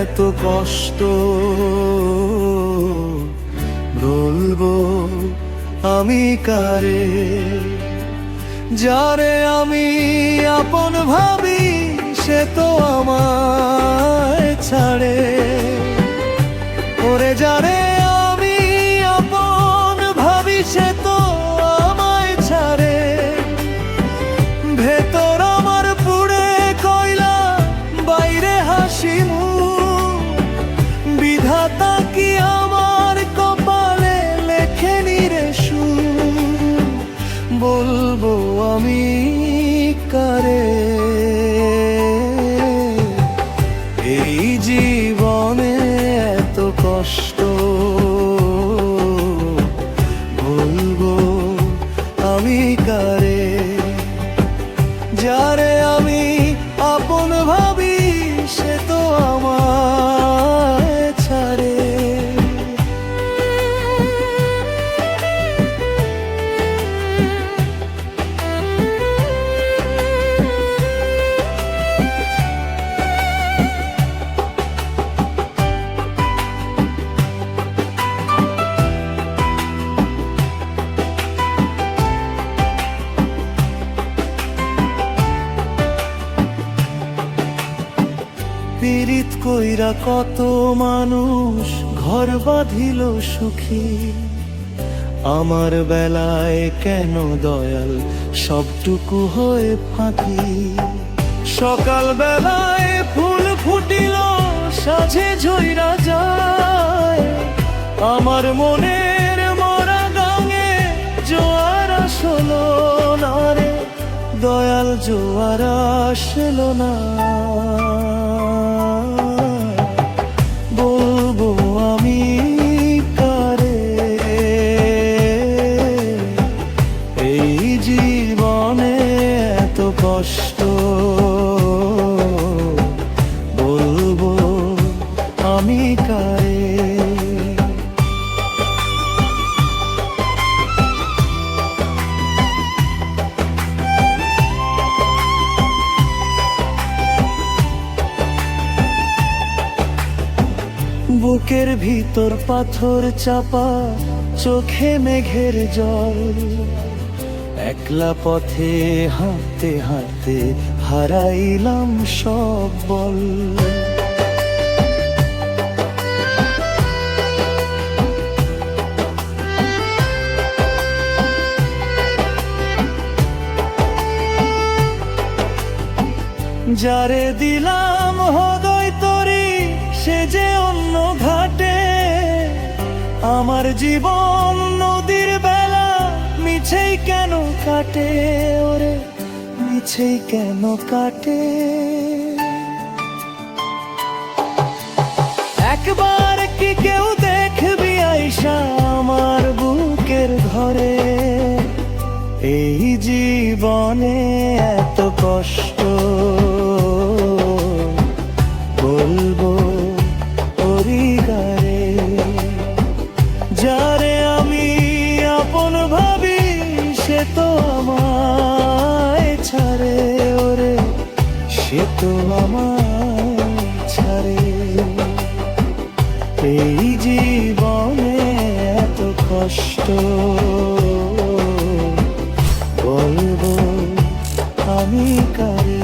এত কষ্ট বলব আমি কারে? যারে আমি আপন ভাবি, সে তো আমায় ছাড়ে। ওরে যারে বলব আমি কারে? এই জীবনে এত কষ্ট বলব আমি কারে? যারে পীড়িত কইরা কত মানুষ ঘর বাঁধিল সুখী। আমার বেলায় কেন দয়াল সবটুকু হয়ে ফাঁকি? সকাল বেলায় ফুল ফুটিল সাঝে ঝইরা যায়। আমার মনের দয়াল জোয়ার আসল না। বলব আমি কারে? এই জীবনে এত কষ্ট বুকের ভিতর পাথর চাপা, চোখে মেঘের জল। একলা পথে হাঁটতে হাঁটতে হারাইলাম সব বল। যারে দিলাম হদয় আমার জীবন নদীর বেলা মিছেই কেন কাটে ওরে? মিছেই কেন কাটে? একবার কি কেউ দেখবি আইসা আমার বুকের ঘরে? এই জীবনে এত কষ্ট সে তো আমার ছাড়ে। এই জীবনে এত কষ্ট বলব আমি কারে